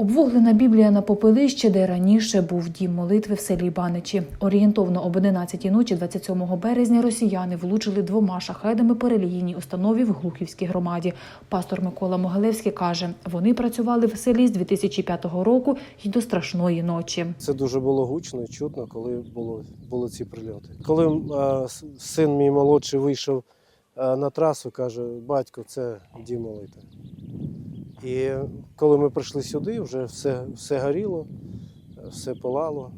Обвуглена Біблія на попелищі, де раніше був дім молитви в селі Баничі. Орієнтовно об 11 ночі 27 березня росіяни влучили двома шахедами по релігійній установі в Глухівській громаді. Пастор Микола Могилевський каже, вони працювали в селі з 2005 року і до страшної ночі. Це дуже було гучно і чутно, коли було, були ці прильоти. Коли с- син мій молодший вийшов е, на трасу, каже: батько, це дім молитви. І коли ми прийшли сюди, вже все, все горіло, все палало.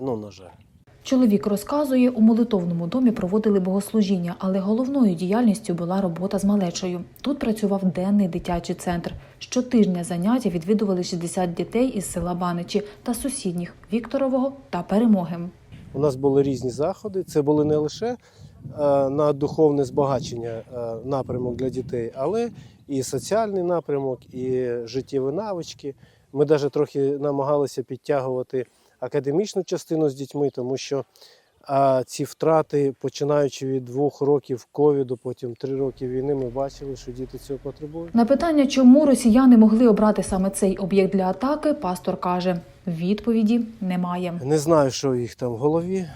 Ну, на жаль. Чоловік розказує, у молитовному домі проводили богослужіння, але головною діяльністю була робота з малечою. Тут працював денний дитячий центр. Щотижня заняття відвідували 60 дітей із села Баничі та сусідніх Вікторового та Перемоги. У нас були різні заходи. Це були не лише на духовне збагачення е, напрямок для дітей, але і соціальний напрямок, і життєві навички. Ми навіть трохи намагалися підтягувати академічну частину з дітьми, тому що е, ці втрати, починаючи від двох років ковіду, потім три роки війни, ми бачили, що діти цього потребують. На питання, чому росіяни могли обрати саме цей об'єкт для атаки, пастор каже: відповіді немає. Не знаю, що в їх там в голові,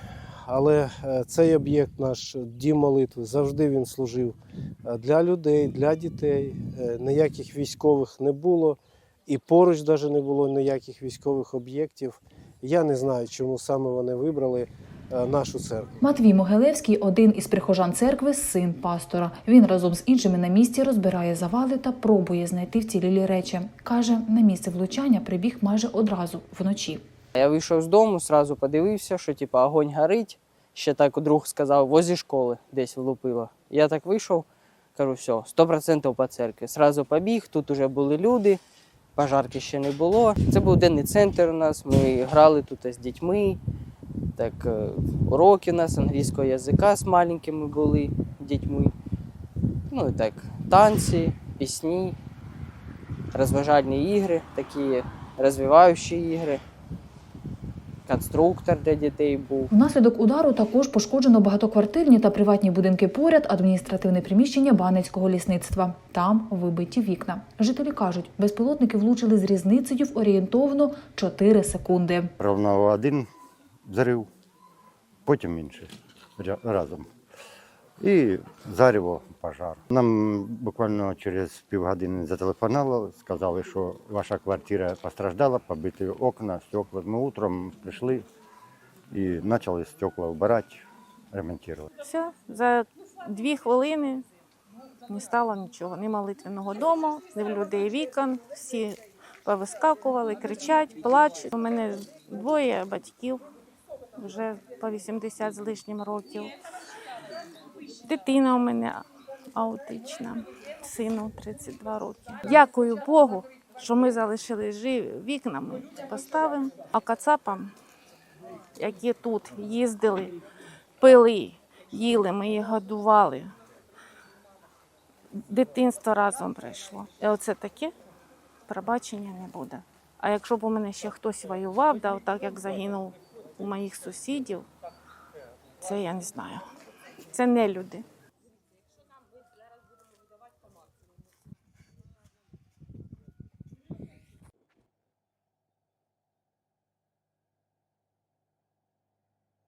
але е, цей об'єкт, наш дім молитви, завжди він служив е, для людей, для дітей. Е, Ніяких військових не було, і поруч навіть не було ніяких військових об'єктів. Я не знаю, чому саме вони вибрали нашу церкву. Матвій Могилевський один із прихожан церкви, син пастора. Він разом з іншими на місці розбирає завали та пробує знайти вцілілі речі. каже, на місце влучання прибіг майже одразу вночі. Я вийшов з дому, сразу подивився, що типу, огонь горить. Ще так друг сказав, возле школи десь влупило. Я так вийшов, кажу, все, 100% по церкві. Сразу побіг, тут вже були люди, пожарки ще не було. Це був денний центр у нас, ми грали тут з дітьми. Так, е, уроки у нас англійського язика з маленькими були дітьми. Ну і так, танці, пісні, розважальні ігри, такі розвиваючі ігри конструктор для дітей був. Внаслідок удару також пошкоджено багатоквартирні та приватні будинки поряд, адміністративне приміщення Банецького лісництва. Там вибиті вікна. Жителі кажуть, безпілотники влучили з різницею в орієнтовно 4 секунди. Ровно один взрив, потім інший разом. І зарево пожар. Нам буквально через півгодини зателефонували, сказали, що ваша квартира постраждала, побиті окна, стекла. Ми утром прийшли і почали стекла вбирати, ремонтувати. Все, за дві хвилини не стало нічого. Ні молитвеного дому, ні в людей вікон. Всі повискакували, кричать, плачуть. У мене двоє батьків, вже по 80 з лишнім років. Дитина у мене аутична, сину 32 роки. Дякую Богу, що ми залишили живі вікнами, поставимо, а кацапам, які тут їздили, пили, їли, ми їх годували. Дитинство разом пройшло. І оце таке пробачення не буде. А якщо б у мене ще хтось воював, да, так як загинув у моїх сусідів, це я не знаю. Це не люди.